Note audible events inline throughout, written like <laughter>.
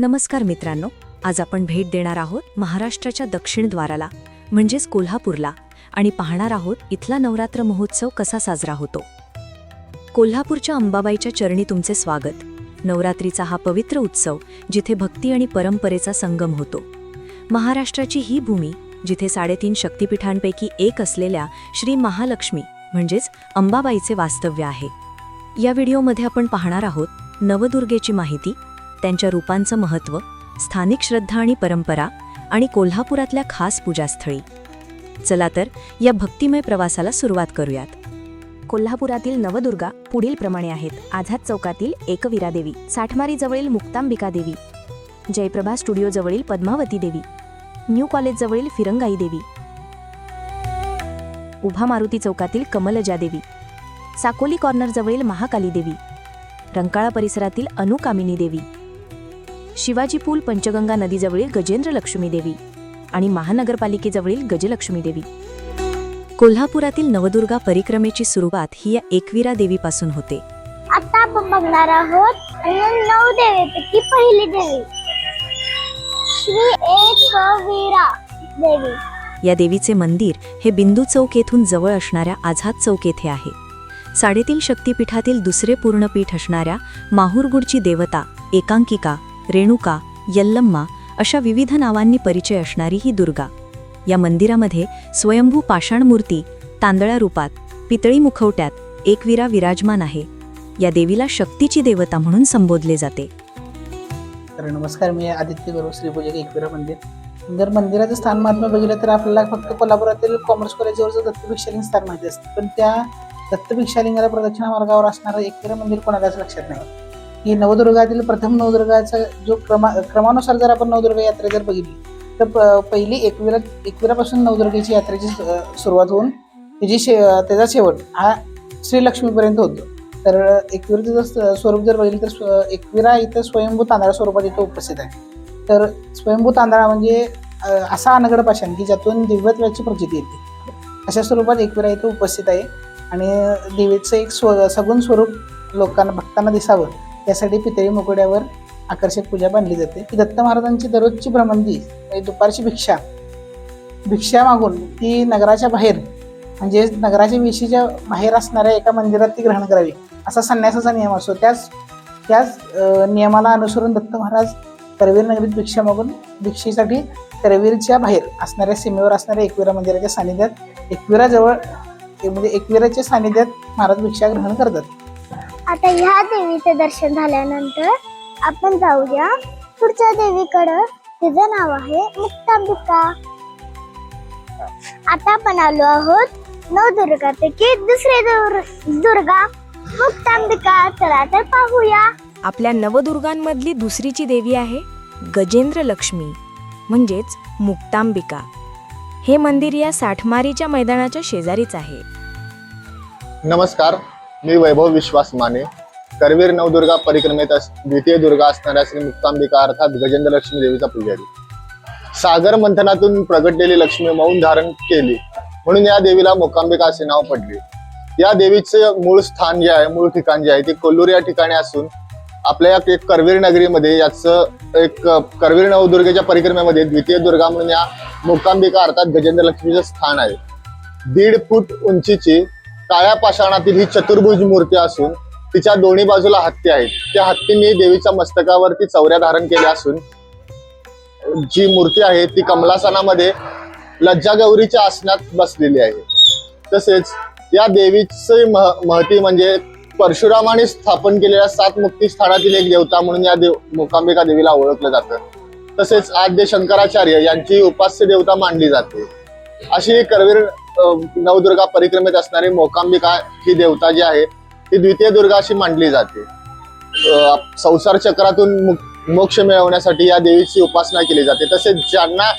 नमस्कार मित्रांनो आज आपण भेट देणार आहोत महाराष्ट्राच्या दक्षिण द्वाराला म्हणजेच कोल्हापूरला आणि पाहणार आहोत इथला नवरात्र महोत्सव कसा साजरा होतो. कोल्हापूरच्या अंबाबाईच्या चरणी तुमचे स्वागत. नवरात्रीचा हा पवित्र उत्सव जिथे भक्ती आणि परंपरेचा संगम होतो. महाराष्ट्राची ही भूमी जिथे साडेतीन शक्तिपीठांपैकी एक असलेल्या श्री महालक्ष्मी म्हणजेच अंबाबाईचे वास्तव्य आहे. या व्हिडिओमध्ये आपण पाहणार आहोत नवदुर्गेची माहिती त्यांच्या रूपांचं महत्त्व स्थानिक श्रद्धा आणि परंपरा आणि कोल्हापुरातल्या खास पूजास्थळी. चला तर या भक्तिमय प्रवासाला सुरुवात करूयात. कोल्हापुरातील नवदुर्गा पुढील प्रमाणे आहेत. आझाद चौकातील एकवीरा देवी साठमारीजवळील मुक्तांबिका देवी जयप्रभा स्टुडिओजवळील पद्मावती देवी न्यू कॉलेजजवळील फिरंगाई देवी. उभा मारुती चौकातील कमलजा देवी साकोली कॉर्नरजवळील महाकाली देवी रंकाळा परिसरातील अनुकामिनी देवी. शिवाजी पूल पंचगंगा नदीजवळील गजेंद्र लक्ष्मी देवी आणि महानगरपालिकेजवळील गजलक्ष्मी देवी. कोल्हापुरातील नवदुर्गा परिक्रमेची सुरुवात ही या एकविरा देवीपासून होते. आता आपण बघणार आहोत नऊ देवीपैकी पहिली देवी. श्री एकवीरा देवी. या देवीचे मंदिर हे बिंदू चौक येथून जवळ असणाऱ्या आझाद चौक येथे आहे. साडेतीन शक्तिपीठातील दुसरे पूर्णपीठ असणाऱ्या माहुरगुडची देवता एकांकिका रेणुका यल्लम्मा अशा विविध नावांनी परिचय असणारी ही दुर्गा. या मंदिरामध्ये स्वयंभू पाषाण मूर्ती तांदळ्या रूपात पितळी मुखवट्यात एकविरा विराजमान आहे. या देवीला शक्तीची देवता म्हणून संबोधले जाते. तर नमस्कार मी आदित्य गौरव श्रीपूजक एकविरा मंदिर. जर मंदिराचं स्थान महात्मा बघितलं तर आपल्याला फक्त कोल्हापुरातील कॉमर्स कॉलेजवरचं दत्तभिक्षालिंग स्थान माहिती असतं. पण त्या दत्तभिक्षालिंगाला प्रदक्षिणा मार्गावर असणारं एकविरा मंदिर कोणालाच लक्षात नाही. ही नवदुर्गातील प्रथम नवदुर्गाचा जो क्रमा क्रमानुसार जर आपण नवदुर्गा यात्रा जर बघितली तर प- पहिली एकविरा एकविरापासून नवदुर्गेची यात्रेची सुरुवात होऊन त्याची शे त्याचा शेवट हा श्रीलक्ष्मीपर्यंत होतो. तर एकविराचं जर स्वरूप जर बघितलं तर स्व- एकविरा इथं स्वयंभू तांदळा स्वरूपात इथं उपस्थित आहे. तर स्वयंभू तांदळा म्हणजे असा अनगड पाषाण की ज्यातून दिव्यत्वाची प्रचिती येते. अशा स्वरूपात एकविरा इथं उपस्थित आहे आणि देवीचं एक स्व सगुण स्वरूप लोकांना भक्तांना दिसावं. यासाठी पितळी मुकुड्यावर आकर्षक पूजा बांधली जाते. की दत्त महाराजांची दररोजची भ्रमंती म्हणजे दुपारची भिक्षा. भिक्षा मागून ती नगराच्या बाहेर म्हणजे नगराच्या विशीच्या बाहेर असणाऱ्या एका मंदिरात ती ग्रहण करावी. असा संन्यासाचा नियम असतो. त्याच त्याच नियमाला अनुसरून दत्त महाराज करवीर नगरीत भिक्षा मागून भिक्षेसाठी करवीरच्या बाहेर असणाऱ्या सीमेवर असणाऱ्या एकविरा मंदिराच्या सानिध्यात एकविराजवळ म्हणजे एकविराच्या सानिध्यात महाराज भिक्षा ग्रहण करतात. आता ह्या देवीचं दर्शन झाल्यानंतर आपण जाऊया. पुढच्या देवीकडं. तिचं नाव आहे मुक्तांबिका. आता आपण आलो आहोत नवदुर्गापैकी दुसरे दुर- दुर्गा. मुक्तांबिका चला तर पाहूया. आपल्या नवदुर्गांमधली दुसरीची देवी आहे गजेंद्र लक्ष्मी म्हणजेच मुक्तांबिका. हे मंदिर या साठमारीच्या मैदानाच्या शेजारीच आहे. नमस्कार. मी वैभव विश्वास माने. करवीर नवदुर्गा परिक्रमेत अस- द्वितीय दुर्गा असणाऱ्या श्री मुक्तांबिका अर्थात गजेंद्र लक्ष्मी देवीचा पुजारी. सागर मंथनातून प्रगटलेली लक्ष्मी मौन धारण केली. म्हणून या देवीला मुक्तांबिका असे नाव पडले. या देवीचे मूळ स्थान जे आहे मूळ ठिकाण जे आहे ते कोल्लूर या ठिकाणी असून आपल्या या एक करवीर नगरीमध्ये याचं एक करवीर नवदुर्गेच्या परिक्रमेमध्ये द्वितीय दुर्गा म्हणून या मुक्तांबिका अर्थात गजेंद्र लक्ष्मीचं स्थान आहे. दीड फूट उंचीची काळ्या पाषाणातील ही चतुर्भुज मूर्ती असून तिच्या दोन्ही बाजूला हत्ती आहेत. त्या हत्तींनी देवीच्या मस्तकावरती चौऱ्या धारण केल्या असून जी मूर्ती आहे ती कमलासनामध्ये लज्जा गौरीच्या आसनात बसलेली आहे. तसेच या देवीचे मह महती म्हणजे परशुरामाने स्थापन केलेल्या सात मुक्ती स्थानातील एक देवता म्हणून या देव मुकांबिका देवीला ओळखलं जातं. तसेच आद्य शंकराचार्य यांची उपास्य देवता मानली जाते. अशी करवीर नवदुर्गा परिक्रमेत असणारी मोकांबिका ही देवता जी आहे ती द्वितीय दुर्गा अशी मानली जाते संसार चक्रातून मोक्ष मिळवण्यासाठी या देवीची उपासना केली जाते. तसेच ज्यांना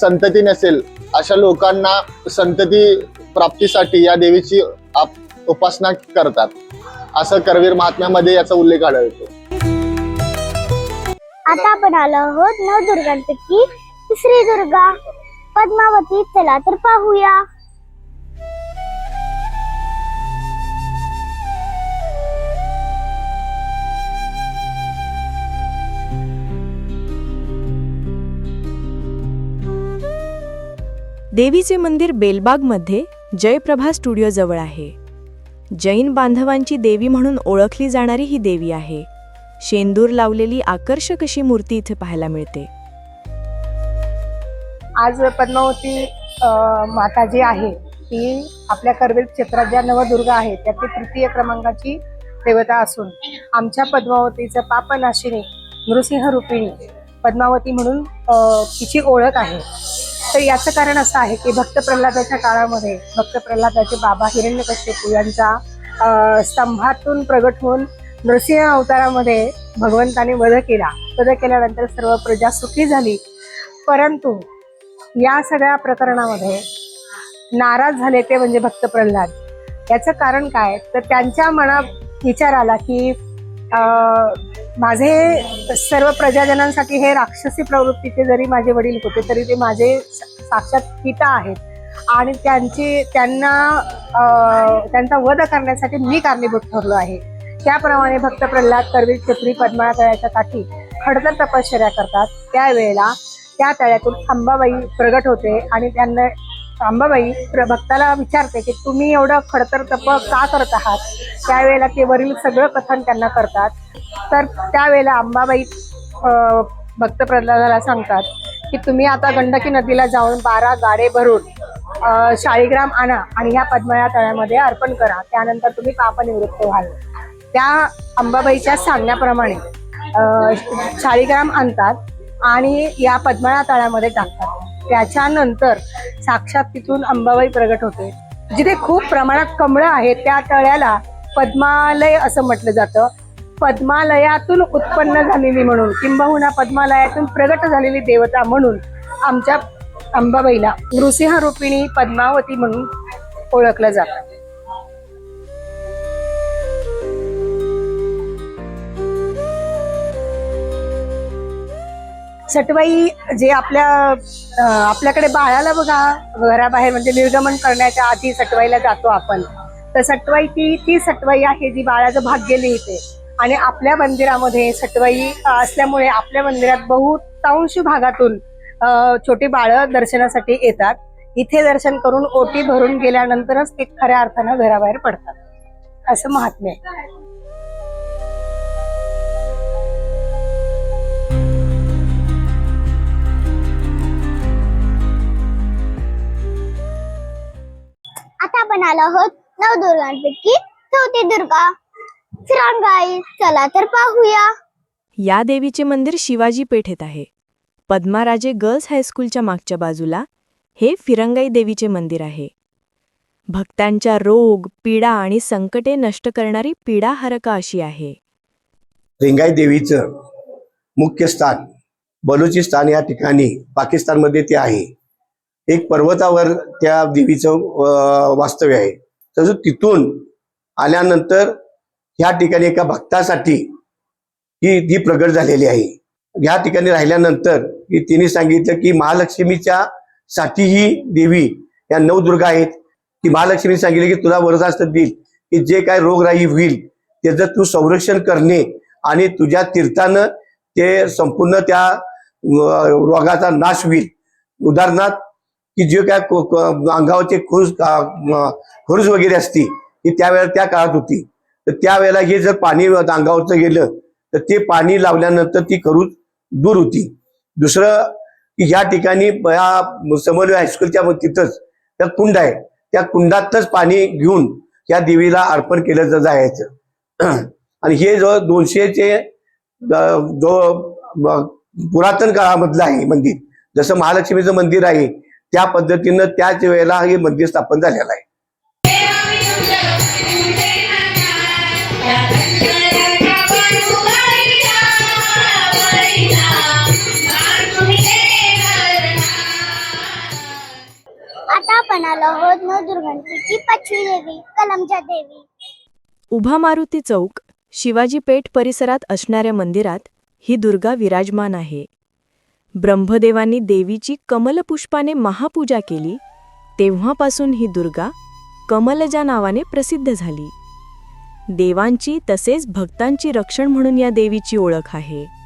संतती नसेल अशा लोकांना संतती प्राप्तीसाठी या देवीची उपासना करतात. असं करवीर महात्म्यामध्ये याचा उल्लेख आढळतो. आता आपण आलो आहोत नवदुर्गांपैकी तिसरी दुर्गा पद्मावती. चला तर पाहूया. देवीचे मंदिर बेलबागमध्ये जयप्रभा स्टुडिओजवळ आहे. जैन बांधवांची देवी म्हणून ओळखली जाणारी ही देवी आहे. शेंदूर लावलेली आकर्षक अशी मूर्ती इथे पाहायला मिळते. आज पद्मावती माता जी आहे. ती आपल्या करवीर क्षेत्रात ज्या नवदुर्गा आहेत त्यातली तृतीय क्रमांकाची देवता असून आमच्या पद्मावतीचं पापनाशिनी नृसिंह रूपिणी पद्मावती म्हणून तिची ओळख आहे. तर याचं कारण असं आहे की भक्त प्रल्हादाच्या काळामध्ये भक्त प्रल्हादाचे बाबा हिरण्यकश्यपू यांचा स्तंभातून प्रगट होऊन नृसिंह अवतारामध्ये भगवंताने वध केला. वध केल्यानंतर सर्व प्रजा सुखी झाली. परंतु या सगळ्या प्रकरणामध्ये नाराज झाले ते म्हणजे भक्त प्रल्हाद. याचं कारण काय? तर त्यांच्या मनात विचार आला की माझे सर्व प्रजाजनांसाठी हे राक्षसी प्रवृत्तीचे जरी माझे वडील होते तरी ते माझे साक्षात पिता आहेत. आणि त्यांची त्यांना त्यांचा वध करण्यासाठी मी कारणीभूत ठरलो आहे. त्याप्रमाणे भक्त प्रल्हाद करवीर छत्री पद्मा तळ्याच्या काठी खडतर तपश्चर्या करतात. त्यावेळेला त्या तळ्यातून अंबाबाई प्रगट होते आणि त्यांना अंबाबाई प्र- भक्ताला विचारते की तुम्ही एवढं खडतर तप का करत आहात? त्यावेळेला ते वरील सगळं कथन त्यांना करतात. तर त्यावेळेला अंबाबाई भक्त प्रल्हादाला सांगतात की तुम्ही आता गंडकी नदीला जाऊन बारा गाडे भरून शाळीग्राम आणा आणि ह्या पद्मया तळ्यामध्ये अर्पण करा. त्यानंतर तुम्ही पापनिवृत्त व्हाल. त्या अंबाबाईच्या सांगण्याप्रमाणे शाळीग्राम आणतात आणि या पद्मळा तळ्यामध्ये टाकतात. त्याच्यानंतर साक्षात तिथून अंबाबाई प्रगट होते. जिथे खूप प्रमाणात कमळं आहेत त्या तळ्याला पद्मालय असं म्हटलं जातं. पद्मालयातून उत्पन्न झालेली म्हणून किंबहुना पद्मालयातून प्रगट झालेली देवता म्हणून आमच्या अंबाबाईला नृसिंहरूपिणी पद्मावती म्हणून ओळखलं जातं. सटवाई जे आपल्या आपल्याकडे बाळाला बघा घराबाहेर म्हणजे निर्गमन करण्याच्या आधी सटवाईला जातो आपण. तर सटवाई ती ती सटवाई आहे जी बाळाचं भाग्य लिहिते. आणि आपल्या मंदिरामध्ये सटवाई असल्यामुळे आपल्या मंदिरात बहुतांश भागातून छोटी बाळं दर्शनासाठी येतात. इथे दर्शन करून ओटी भरून गेल्यानंतरच ते खऱ्या अर्थानं घराबाहेर पडतात. असं महात्म्य आहे. आता आपण आलो आहोत नवदुर्गांपैकी चौथी दुर्गा. फिरांगाई चला तर पाहूया. या देवीचे मंदिर शिवाजी पेठेत आहे. पद्माराजे गर्ल्स हायस्कूलच्या मागच्या बाजूला हे फिरंगाई देवीचे मंदिर आहे. भक्तांच्या रोग पीडा आणि संकटे नष्ट करणारी पीडाहारका अशी आहे. रेंगाई देवीचं मुख्य स्थान बलुचिस्तान या ठिकाणी पाकिस्तानमध्ये ते आहे. एक पर्वतावर त्या देवीचं वास्तव्य आहे. तसं तिथून आल्यानंतर ह्या ठिकाणी एका भक्तासाठी ही ती प्रगट झालेली आहे. ह्या ठिकाणी राहिल्यानंतर की तिने सांगितलं की महालक्ष्मीच्या साठी ही देवी या नवदुर्गा आहेत. की महालक्ष्मी सांगितले की तुला वरदास्त देईल की जे काय रोगराई होईल त्याचं तू संरक्षण करणे आणि तुझ्या तीर्थानं ते संपूर्ण त्या रोगाचा नाश होईल. उदाहरणार्थ की जे काय अंगावरचे खुरस खुरूज वगैरे असती ती त्यावेळेला त्या काळात होती. तर त्यावेळेला हे जर पाणी अंगावरचं गेलं तर ते पाणी लावल्यानंतर ती खरूज दूर होती. दुसरं की या ठिकाणी या समन्वय हायस्कूलच्या तिथंच त्या कुंड आहे. त्या कुंडातच पाणी घेऊन या देवीला अर्पण केलं जायचं. <clears throat> आणि हे जवळ दोनशेचे जो पुरातन काळामधलं आहे मंदिर जसं महालक्ष्मीचं मंदिर आहे त्या पद्धतीनं त्याच वेळेला हे मंदिर स्थापन झालेलं आहे. आता आपण आलो आहोत नवदुर्गांपैकी पाचवी देवी कलमच्या देवी. उभा मारुती चौक शिवाजी पेठ परिसरात असणाऱ्या मंदिरात ही दुर्गा विराजमान आहे. ब्रह्मदेवांनी देवीची कमलपुष्पाने महापूजा केली तेव्हापासून ही दुर्गा कमलजा नावाने प्रसिद्ध झाली. देवांची तसेच भक्तांची रक्षण म्हणून या देवीची ओळख आहे.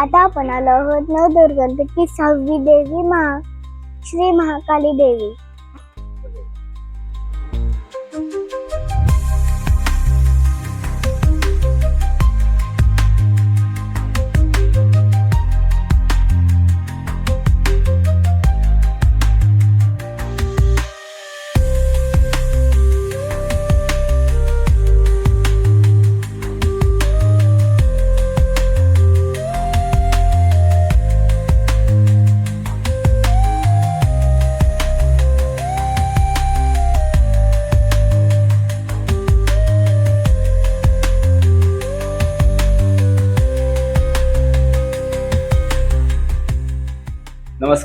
आता आपण आलो आहोत नवदुर्गांपैकी सहावी देवी महा श्री महाकाली देवी.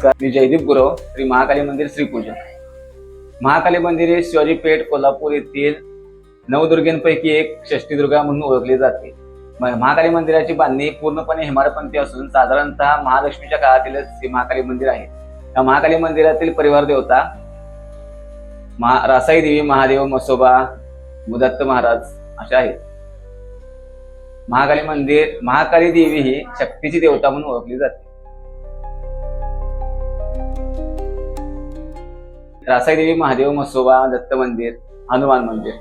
नमस्कार. मी जयदीप गुरव श्री महाकाली मंदिर श्रीपूजन. महाकाली मंदिर हे शिवाजी पेठ कोल्हापूर येथील नवदुर्गेंपैकी एक षष्टीदुर्गा म्हणून ओळखली जाते. महाकाली मंदिराची बांधणी पूर्णपणे हेमाडपंथी असून साधारणतः महालक्ष्मीच्या काळातीलच हे महाकाली मंदिर आहे. या महाकाली मंदिरातील परिवार देवता महा रासाई देवी महादेव मसोबा मुदत्त महाराज अशा आहेत. महाकाली मंदिर महाकाली देवी ही शक्तीची देवता म्हणून ओळखली जाते. रासाईदेवी महादेव मसोबा दत्त मंदिर हनुमान मंदिर.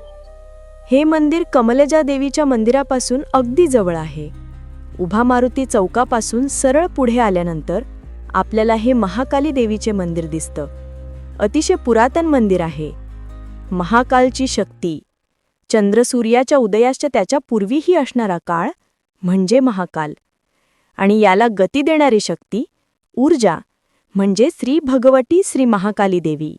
हे मंदिर कमलजा देवीच्या मंदिरापासून अगदी जवळ आहे. उभा मारुती चौकापासून सरळ पुढे आल्यानंतर आपल्याला हे महाकाली देवीचे मंदिर दिसतं. अतिशय पुरातन मंदिर आहे. महाकालची शक्ती चंद्रसूर्याच्या उदयाच्या त्याच्या पूर्वीही असणारा काळ म्हणजे महाकाल. आणि याला गती देणारी शक्ती ऊर्जा म्हणजे श्री भगवती श्री महाकाली देवी.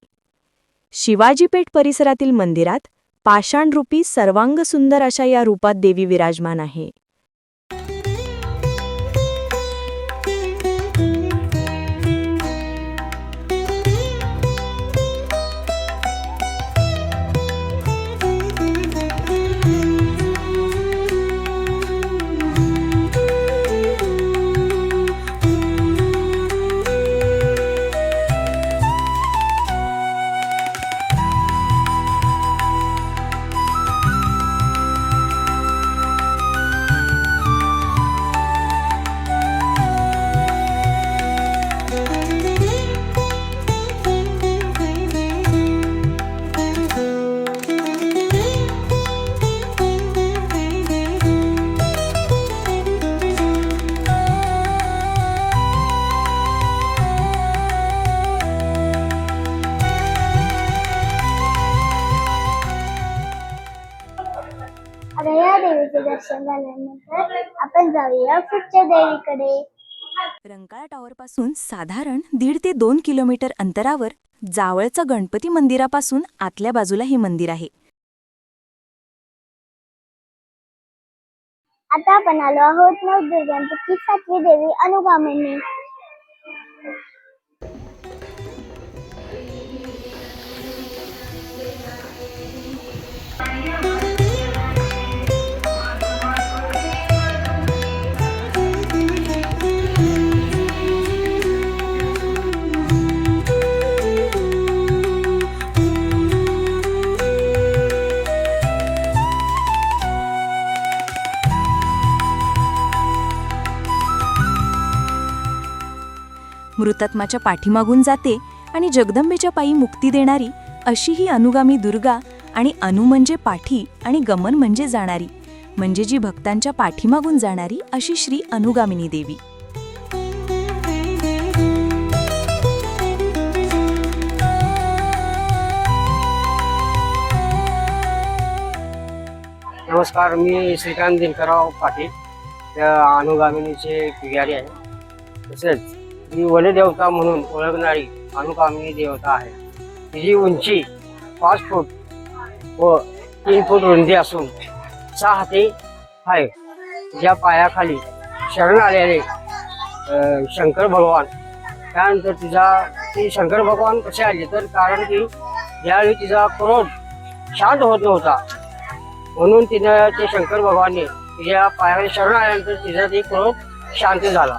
शिवाजीपेठ परिसरातील मंदिरात पाषाणरूपी सर्वांग सुंदर अशा या रूपात देवी विराजमान आहे. देवीकडे रंकाळा टॉवरपासून साधारण दीड ते दोन किलोमीटर अंतरावर जावळचं गणपती मंदिरापासून आतल्या बाजूला हे मंदिर आहे. आता आपण आलो आहोत नवदुर्गांपैकी सातवी देवी अनुगामिनी. मृतात्माच्या पाठीमागून जाते आणि जगदंबेच्या पायी मुक्ती देणारी अशी ही अनुगामी दुर्गा आणि अनु म्हणजे पाठी आणि गमन म्हणजे जाणारी म्हणजे जी भक्तांच्या पाठीमागून जाणारी अशी श्री अनुगामिनी देवी. नमस्कार मी श्रीकांत दिनकरराव पाटील त्या अनुगामिनीचे पुजारी आहे. तसेच ही वनदेवता म्हणून ओळखणारी अनुगामिनी देवता आहे. तिची उंची पाच फूट व तीन फूट रुंदी असून सहा हाती आहे ज्या पायाखाली शरण आलेले शंकर भगवान. त्यानंतर तिचा ती शंकर भगवान कसे आले? तर कारण की ज्यावेळी तिचा क्रोध शांत होत नव्हता म्हणून तिनं ते शंकर भगवानने तिच्या पायाखाली शरण आल्यानंतर तिचा ते क्रोध शांत झाला.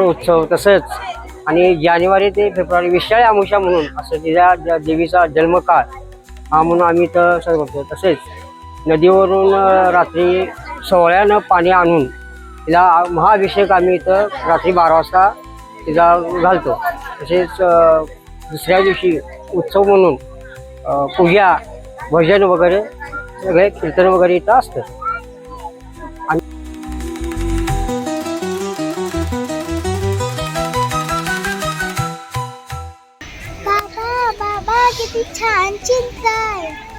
अं, उत्सव तसंच. आणि जानेवारी ते फेब्रुवारी विशाळी आमुषा म्हणून असं तिच्या ज्या देवीचा जन्मकाळ हा म्हणून आम्ही इथं सर्व करतो. तसेच नदीवरून रात्री सोहळ्यानं पाणी आणून तिला महाअभिषेक आम्ही इथं रात्री बारा वाजता तिला घालतो. तसेच दुसऱ्या दिवशी उत्सव म्हणून पूजा भजन वगैरे सगळे कीर्तन वगैरे इथं असतं. छान चिंच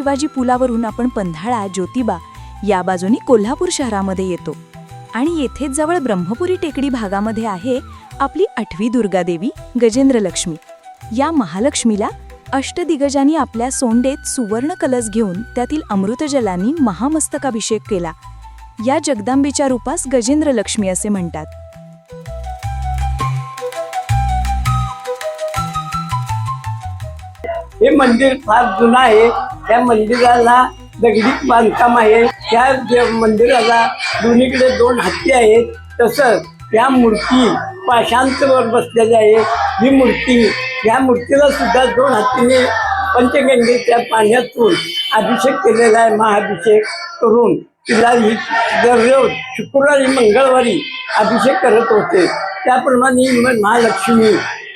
शिवाजी पुलावरून आपण पंधाळा ज्योतिबा या बाजूनी कोल्हापूर शहरामध्ये येतो. आणि येथेच जवळ ब्रह्मपुरी टेकडी भागामध्ये आहे आपली आठवी दुर्गादेवी गजेंद्रलक्ष्मी. या महालक्ष्मीला अष्टदिग्गजांनी आपल्या सोंडेत सुवर्ण कलश घेऊन त्यातील अमृतजलांनी महामस्तकाभिषेक केला. या जगदांबेच्या रूपास गजेंद्रलक्ष्मी असे म्हणतात. हे मंदिर फार जुनं आहे. त्या मंदिराला दगडी बांधकाम आहे. त्या मंदिराला दोन्हीकडे दोन हत्ती आहेत तसंच त्या मूर्ती पाशांतवर बसलेल्या आहे. ही मूर्ती या मूर्तीला सुद्धा दोन हत्तीने पंचगंगेच्या पाण्यातून अभिषेक केलेला आहे महाअभिषेक करून. तिला ही दररोज शुक्रवारी मंगळवारी अभिषेक करत होते. त्याप्रमाणे महालक्ष्मी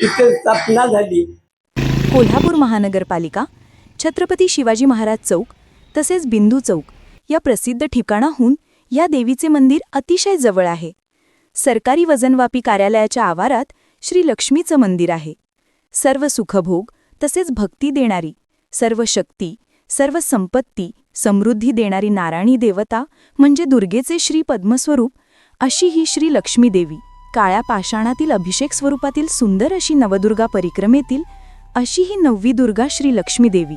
इथे स्थापना झाली. कोल्हापूर महानगरपालिका छत्रपती शिवाजी महाराज चौक तसेच बिंदू चौक या प्रसिद्ध ठिकाणाहून या देवीचे मंदिर अतिशय जवळ आहे. सरकारी वजनवापी कार्यालयाच्या आवारात श्री लक्ष्मीचं मंदिर आहे. सर्व सुखभोग तसेच भक्ती देणारी सर्व शक्ती सर्व संपत्ती समृद्धी देणारी नारायणी देवता म्हणजे दुर्गेचे श्री पद्मस्वरूप अशी ही श्री लक्ष्मी देवी काळ्या पाषाणातील अभिषेक स्वरूपातील सुंदर अशी नवदुर्गा परिक्रमेतील अशी ही नववी दुर्गा श्री लक्ष्मी देवी.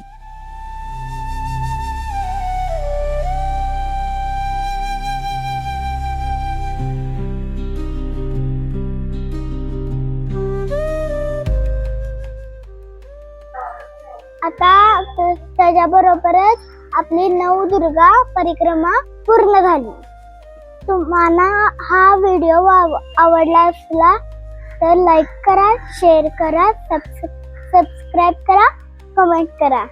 दुर्गा नवदुर्गा परिक्रमा पूर्ण झाली. तुम्हाला हा व्हिडिओ आव- आवडला असला तर लाईक करा शेअर करा सबस्क्राईब करा कमेंट करा.